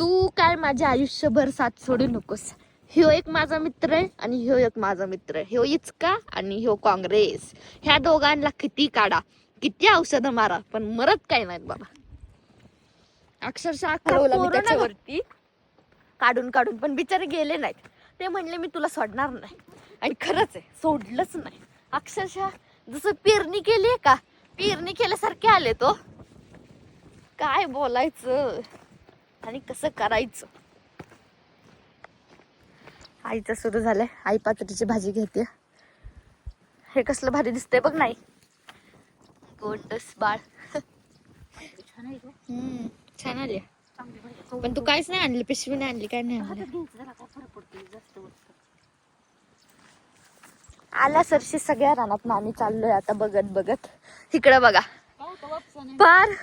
तू काय माझ्या आयुष्यभर साथ सोडू नकोस. ह्यो एक माझा मित्र आहे आणि ह्यो एक माझा मित्र आहे. ह्यो इचका आणि ह्यो काँग्रेस. ह्या दोघांना किती काढा. किती औषधं मारा. पण मरत काय नाहीत बाबा. अक्षरशः त्याच्यावरती. काढून काढून. पण बिचारे गेले नाहीत. ते म्हणले मी तुला सोडणार नाही. आणि खरंच आहे सोडलंच नाही. अक्षरशः जसं पेरणी केली आहे का? पेरणी केल्यासारखे आले तो काय बोलायचं? आणि कसं करायचं? आईचं सुरू झालंय. आई पातळीची भाजी घेते. हे कसलं भारी दिसतंय बघ नाही. गोंडस बाळ. छान आली. पण तू काहीच नाही आणली पिशवी नाही आणली काय नाही आणली. आल्या सरशी सगळ्या रानात आम्ही चाललोय आता बघत बघत. इकडे बघा? पार.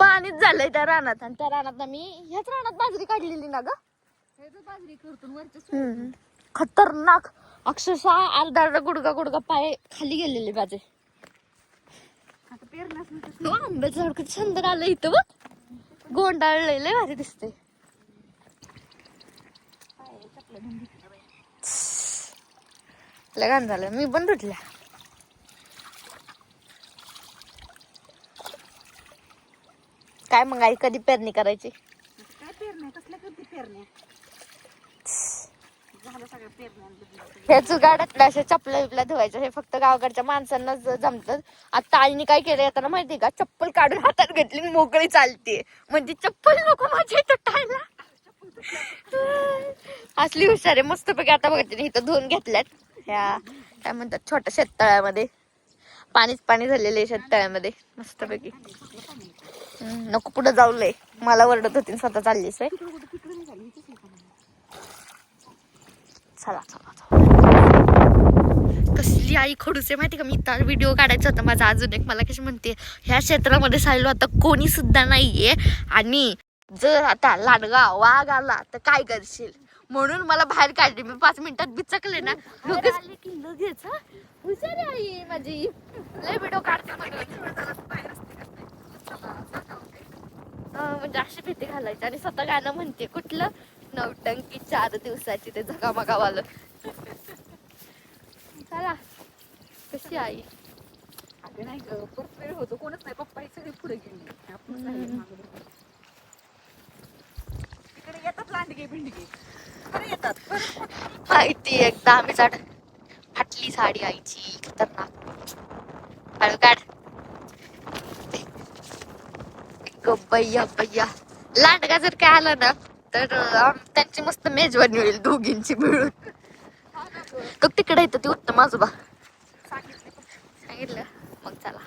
पाणीच झालंय त्या रानात. आणि त्या रानात आम्ही ह्याच रानात बाजरी काढलेली ना ग. जर बाजरी करतो वरच्या. खतरनाक. अक्षरशः अर्धा अर्धा गुडगा गुडगा पाय खाली गेलेले माझे. तसं. हो, आंब्याचं झाड किती सुंदर आलं इथं बघ. गोंडाळलेलं भारी दिसते बाई. लगान झालं. मी पण धुतल्या. काय मग आई कधी पेरणी करायची? काय पेरण्या? कसल्या करते पेरण्या? झालं सगळं पेरण्या ह्या जुगाडातल्या अशा चपल्या बिपल्या धुवायच्या. हे फक्त गावाकडच्या माणसांनाच जमतात आता आईने काय केलं येताना माहिती का? चप्पल काढून हातात घेतली आणि मोकळी चालते म्हणजे चप्पल नको माझ्या इथं टाळला असली हुशार आहे. मस्त पैकी आता बघते इथं धुवून घेतल्यात. ह्या काय म्हणतात छोट्या शेततळ्यामध्ये. पाणीच पाणी झालेलं आहे शेततळ्यामध्ये. मस्त पैकी. नको पुढे जाऊ लय. मला वरडत होती स्वतः चाललीस आहे चला चला कसली आई खडूस आहे माहिती का? मी तर व्हिडिओ काढायचा होता. माझा अजून एक मला कशी म्हणते ह्या क्षेत्रामध्ये सायलो आता कोणी सुद्धा नाहीये. आणि जर आता लाडगा वाघ आला तर काय करशील? म्हणून मला बाहेर काढली. मी पाच मिनिटात बिचकले ना. लगेच हुशार आई माझी. लय व्हिडिओ काढते म्हणजे अशी भीती घालायची. आणि स्वतः गाणं म्हणते कुठलं? नवटंकी चार दिवसाची ते झगामगावालं चला. कशी आई अगं नाही गं, परत वेळ होतो. कोणच नाही. पप्पा हे सगळे पुढे गेले. आपण राहिले मागं बघत. तिकडे येतात लांडगे भिंडगे. बरं येतात. माहिती एकदा आम्ही झाड फाटली साडी आईची. खतरनाक. हळू काढ. बय्या लांडगा जर काय आला ना तर त्यांची मस्त मेजवानी होईल दोघींची मिळून. तो तिकडे येतं ती उत्तम आजोबा. सांगितलं. मग चला.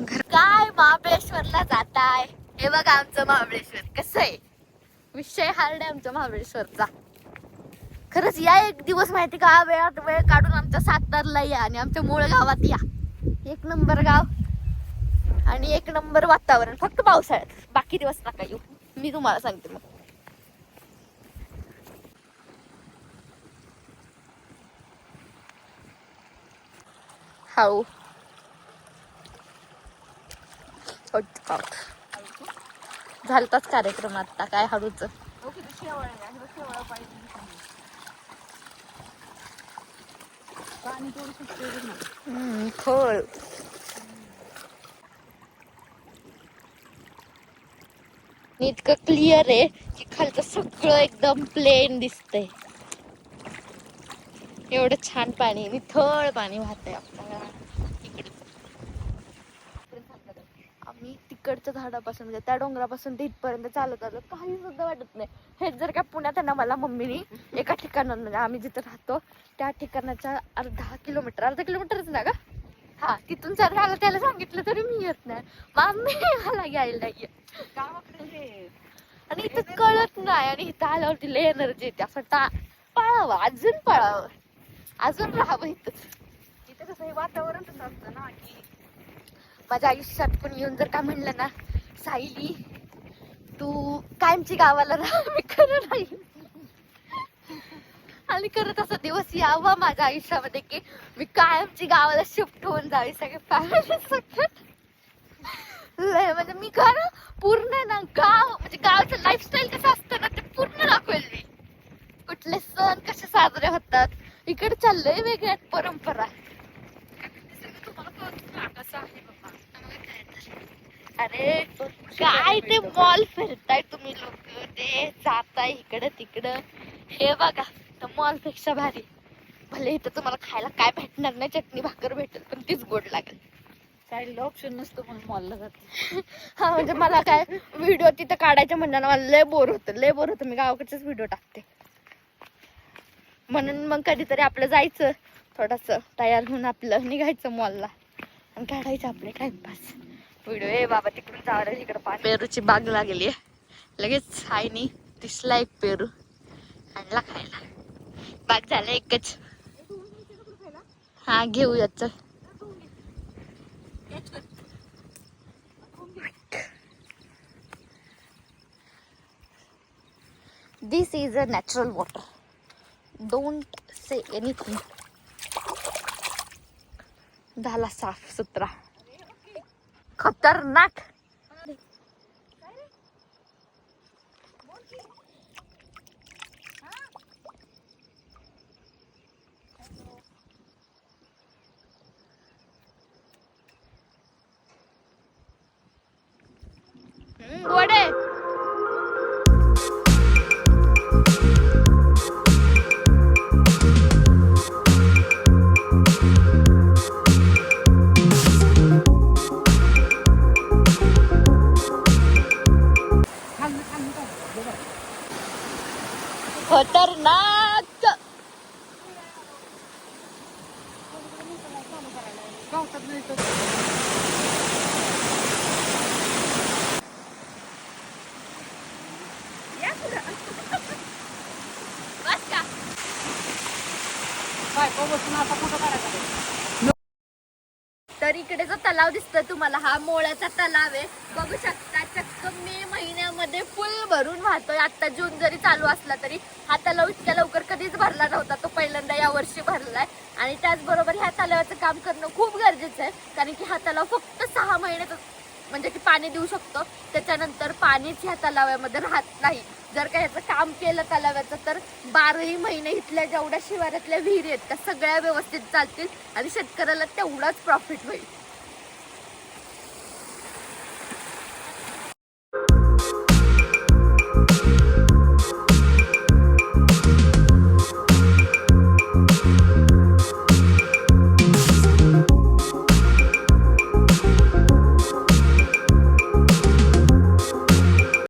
घर काय महाबळेश्वरला जाताय? हे बघा आमचं महाबळेश्वर कसं आहे? विषय हार्ड आहे आमच्या महाबळेश्वरचा. खरंच या एक दिवस माहिती का? वेळात वेळ काढून आमच्या सातारला या आणि आमच्या मूळ गावात या. एक नंबर गाव. आणि एक नंबर वातावरण फक्त पावसाळ्यात. बाकी दिवस नका येऊ. मी तुम्हाला सांगते मग. हाऊ. झालताच कार्यक्रम आता काय हळूच. हो किती शेवाळ आहे आणि इतकं क्लिअर आहे की खालचं सगळं एकदम प्लेन दिसतंय. एवढं छान पाणी निथळ पाणी वाहतंय आपल्याला. इकडे आम्ही तिकडच्या झाडापासून म्हणजे त्या डोंगरापासून ते इथपर्यंत चालत आलो. काही सुद्धा वाटत नाही. हे जर का पुण्यात आहे ना मला मम्मीनी एका ठिकाणावर म्हणजे आम्ही जिथं राहतो त्या ठिकाणाच्या अर्धा किलोमीटर अर्धा किलोमीटरच ना का हा तिथून जर आलं त्याला सांगितलं तरी मी येत नाही. मम्मी मला घ्यायला ये गावाकडे हे आणि इथं कळत नाही आणि इथं आल्यावरती लय एनर्जी येते. टा पळावं अजून पळावं. अजून राहावं इथं. इथं कसं हे वातावरण तसं असतं ना की माझ्या आयुष्यात पण येऊन जर काय म्हणलं ना सायली तू कायमची गावाला राहा मी खरं नाही. आणि खरंच असा दिवस यावा माझ्या आयुष्यामध्ये की मी कायमची गावाला शिफ्ट होऊन जावी सगळे फॅमिली लय म्हणजे मी खरं पूर्ण ना गाव म्हणजे गावचं लाईफस्टाईल कसं असतं ना ते पूर्ण दाखवेल मी कुठले सण कसे साजरे होतात इकडे चाललंय वेगळ्या परंपरा तुम्हाला कळतं ना कसं आहे बाबा अरे काय ते मॉल फिरताय तुम्ही लोक ते जाताय इकडं तिकडं. हे बघा मॉलपेक्षा भारी. भले इथं तुम्हाला खायला काय भेटणार नाही चटणी भाकर भेटेल पण तीच गोड लागेल. काही ऑप्शन नसतो म्हणून मॉलला जाते. हा म्हणजे मला काय व्हिडिओ तिथं काढायच्या म्हणण्यानं मला लय बोर होतं लय बोर होतं. मी गावाकडचेच व्हिडिओ टाकते. म्हणून मग कधीतरी आपलं जायचं थोडस तयार होऊन आपलं निघायचं मॉलला आणि काढायचं आपले टाइमपास व्हिडिओ ए बाबा तिकडून जावं इकडे पा पेरूची बाग लागली लगेच आईनी दिसला एक पेरू. आणला खायला. बाग झाला एकच. हा घेऊ याच this is a natural water don't say anything झाला साफ सुथरा खतरनाक हम्म, खतरनाक. तर इकडे जो तलाव दिसतोय तुम्हाला हा मोळ्याचा तलाव आहे. बघू शकता चक्क मे मध्ये फुल भरून वाहतोय. आता जून जरी चालू असला तरी हा तलाव इतक्या लवकर कधीच भरला नव्हता. तो पहिल्यांदा या वर्षी भरलाय. आणि त्याचबरोबर ह्या तलावाचं काम करणं खूप गरजेचं आहे. कारण की हा तलाव फक्त सहा महिन्यात म्हणजे की पाणी देऊ शकतो. त्याच्यानंतर पाणीच ह्या तलावामध्ये राहत नाही. जर का ह्याचं काम केलं तलावाचं तर बाराही महिने इथल्या जेवढ्या शिवारातल्या विहिरी आहेत त्या सगळ्या व्यवस्थित चालतील आणि शेतकऱ्याला तेवढाच प्रॉफिट होईल.